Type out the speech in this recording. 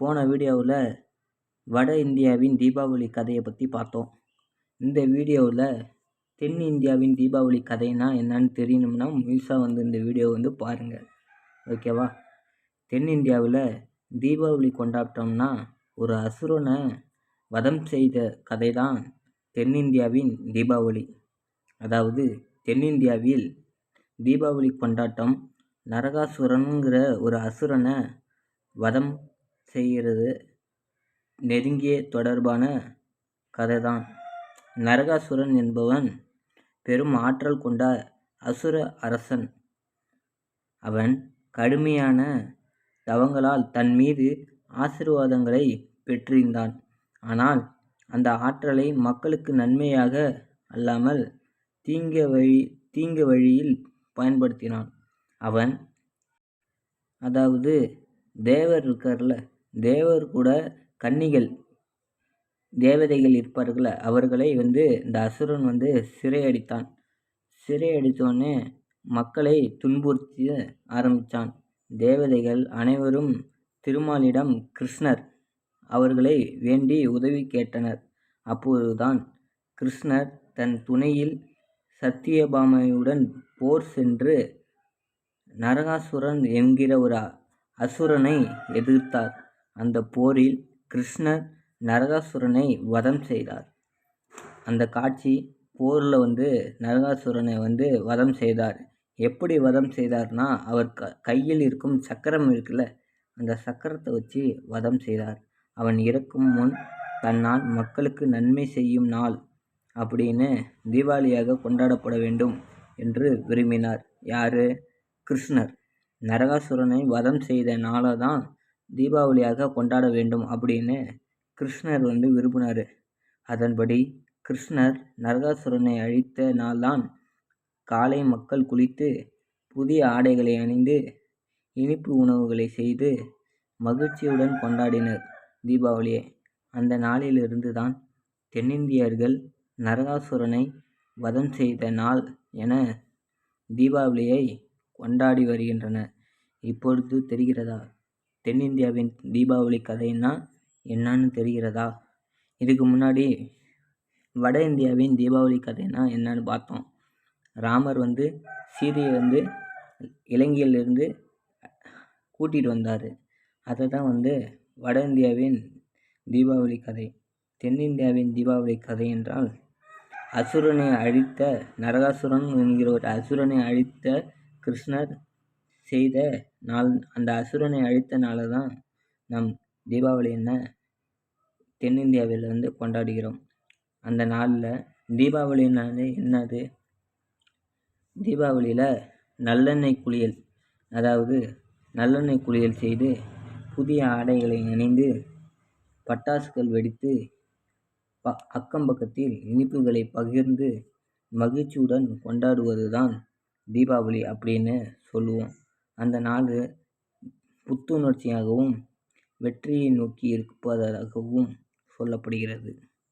போன வீடியோவில் வட இந்தியாவின் தீபாவளி கதையை பற்றி பார்த்தோம். இந்த வீடியோவில் தென் இந்தியாவின் தீபாவளி கதைனா என்னன்னு தெரியணும்னா முழுசாக வந்து இந்த வீடியோ வந்து பாருங்கள் ஓகேவா? தென்னிந்தியாவில் தீபாவளி கொண்டாட்டம்னா ஒரு அசுரனை வதம் செய்த கதை தான் தென்னிந்தியாவின் தீபாவளி. அதாவது தென்னிந்தியாவில் தீபாவளி கொண்டாட்டம் நரகாசுரனுங்கிற ஒரு அசுரனை வதம் செய்கிறது நெருங்கிய தொடர்பான கதை தான் நரகாசுரன் என்பவன் பெரும் ஆற்றல் கொண்ட அசுர அரசன். அவன் கடுமையான தவங்களால் தன் மீது ஆசிர்வாதங்களை பெற்றிருந்தான். ஆனால் அந்த ஆற்றலை மக்களுக்கு நன்மையாக அல்லாமல் தீங்க வழி தீங்க வழியில் பயன்படுத்தினான். அவன் அதாவது தேவர் இருக்கார்ல தேவர் கூட கன்னிகள் தேவதைகள் இருப்பார்கள்ல அவர்களை வந்து இந்த அசுரன் வந்து சிறையடித்தான். சிறையடித்தோடனே மக்களை துன்புறுத்தி ஆரம்பித்தான். தேவதைகள் அனைவரும் திருமாலிடம் கிருஷ்ணர் அவர்களை வேண்டி உதவி கேட்டனர். அப்போதுதான் கிருஷ்ணர் தன் துணையில் சத்தியபாமையுடன் போர் சென்று நரகாசுரன் என்கிற ஒரு அசுரனை எதிர்த்தார். அந்த போரில் கிருஷ்ணர் நரகாசுரனை வதம் செய்தார். அந்த காட்சி போரில் வந்து நரகாசுரனை வந்து வதம் செய்தார். எப்படி வதம் செய்தார்னா அவர் க கையில் இருக்கும் சக்கரம் இருக்குல்ல அந்த சக்கரத்தை வச்சு வதம் செய்தார். அவன் இறக்கும் முன் தன்னால் மக்களுக்கு நன்மை செய்யும் நாள் அப்படின்னு தீபாவளியாக கொண்டாடப்பட வேண்டும் என்று விரும்பினார். யார்? கிருஷ்ணர். நரகாசுரனை வதம் செய்த நாளை தான் தீபாவளியாக கொண்டாட வேண்டும் அப்படின்னு கிருஷ்ணர் வந்து விரும்பினார். அதன்படி கிருஷ்ணர் நரகாசுரனை அழித்த நாள்தான் காலை மக்கள் குளித்து புதிய ஆடைகளை அணிந்து இனிப்பு உணவுகளை செய்து மகிழ்ச்சியுடன் கொண்டாடினர் தீபாவளியை. அந்த நாளிலிருந்து தான் தென்னிந்தியர்கள் நரகாசுரனை வதம் செய்த நாள் என தீபாவளியை கொண்டாடி வருகின்றனர். இப்பொழுது தெரிகிறதா? தென்னிந்தியாவின் தீபாவளி கதைன்னா என்னன்னு தெரிகிறதா? இதுக்கு முன்னாடி வட இந்தியாவின் தீபாவளி கதைன்னா என்னன்னு பார்த்தோம். ராமர் வந்து சீதையை வந்து இலங்கையிலிருந்து கூட்டிகிட்டு வந்தார். அதை தான் வந்து வட இந்தியாவின் தீபாவளி கதை. தென்னிந்தியாவின் தீபாவளி கதை என்றால் அசுரனை அழித்த நரகாசுரன் என்கிற ஒரு அசுரனை அழித்த கிருஷ்ணர் செய்த நாள் அந்த அசுரனை அழித்த நாளை தான் நம் தீபாவளி என்ன தென்னிந்தியாவில் வந்து கொண்டாடுகிறோம். அந்த நாளில் தீபாவளினாலே என்னது? தீபாவளியில் நல்லெண்ணெய் குளியல் அதாவது நல்லெண்ணெய் குளியல் செய்து புதிய ஆடைகளை அணிந்து பட்டாசுகள் வெடித்து ப அக்கம் பக்கத்தில் இனிப்புகளை பகிர்ந்து மகிழ்ச்சியுடன் கொண்டாடுவது தான் தீபாவளி அப்படின்னு சொல்லுவோம். அந்த நாள் புத்துணர்ச்சியாகவும் வெற்றியை நோக்கி இருப்பதாகவும் சொல்லப்படுகிறது.